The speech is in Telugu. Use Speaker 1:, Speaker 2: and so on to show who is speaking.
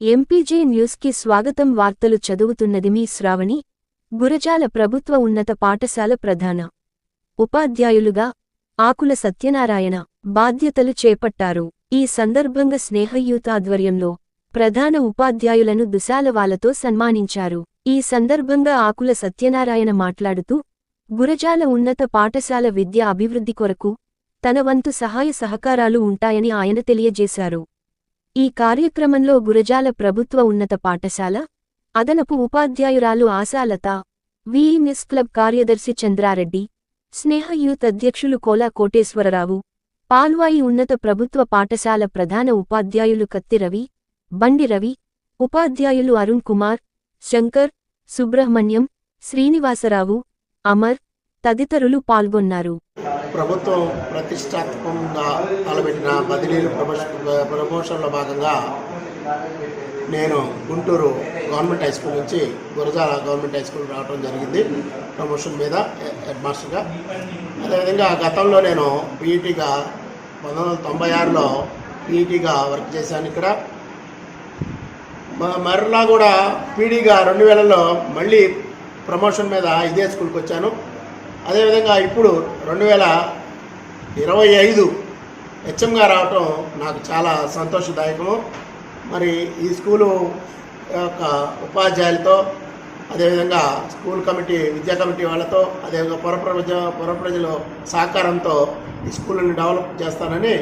Speaker 1: ఎంపీజే న్యూస్కి స్వాగతం వార్తలు చదువుతున్నది మీ శ్రావణి గురజాల ప్రభుత్వ ఉన్నత పాఠశాల ప్రధాన ఉపాధ్యాయులుగా ఆకుల సత్యనారాయణ బాధ్యతలు చేపట్టారు. ఈ సందర్భంగా స్నేహయూతాధ్వర్యంలో ప్రధాన ఉపాధ్యాయులను దుశాలవాలతో సన్మానించారు. ఈ సందర్భంగా ఆకుల సత్యనారాయణ మాట్లాడుతూ గురజాల ఉన్నత పాఠశాల విద్య అభివృద్ధి కొరకు తన వంతు సహాయ సహకారాలు ఉంటాయని ఆయన తెలియజేశారు. ఈ కార్యక్రమంలో గురజాల ప్రభుత్వ ఉన్నత పాఠశాల అదనపు ఉపాధ్యాయురాలు ఆశాలత విఈఎస్ క్లబ్ కార్యదర్శి చంద్రారెడ్డి స్నేహ యూత్ అధ్యక్షులు కోలా కోటేశ్వరరావు పాల్వాయి ఉన్నత ప్రభుత్వ పాఠశాల ప్రధాన ఉపాధ్యాయులు కత్తి రవి బండి రవి ఉపాధ్యాయులు అరుణ్ కుమార్ శంకర్ సుబ్రహ్మణ్యం శ్రీనివాసరావు అమర్ తదితరులు పాల్గొన్నారు.
Speaker 2: ప్రభుత్వం ప్రతిష్టాత్మకంగా తలపెట్టిన బదిలీలు ప్రమోషన్ ప్రమోషన్లో భాగంగా నేను గుంటూరు గవర్నమెంట్ హై స్కూల్ నుంచి గురజాల గవర్నమెంట్ హై స్కూల్ రావడం జరిగింది ప్రమోషన్ మీద హెడ్ మాస్టర్గా. అదేవిధంగా గతంలో నేను పీఈటీగా పంతొమ్మిది వందల తొంభై ఆరులో పీఈటీగా వర్క్ చేశాను ఇక్కడ. మ- మరలా కూడా పీడీగా రెండు వేలలో మళ్ళీ ప్రమోషన్ మీద ఇదే స్కూల్కి వచ్చాను. అదేవిధంగా ఇప్పుడు రెండు వేల ఇరవై ఐదు హెచ్ఎంగా రావటం నాకు చాలా సంతోషదాయకము. మరి ఈ స్కూలు యొక్క ఉపాధ్యాయులతో అదేవిధంగా స్కూల్ కమిటీ విద్యా కమిటీ వాళ్ళతో అదేవిధంగా పుర ప్రజ ప్రజల సహకారంతో ఈ స్కూల్ని డెవలప్ చేస్తానని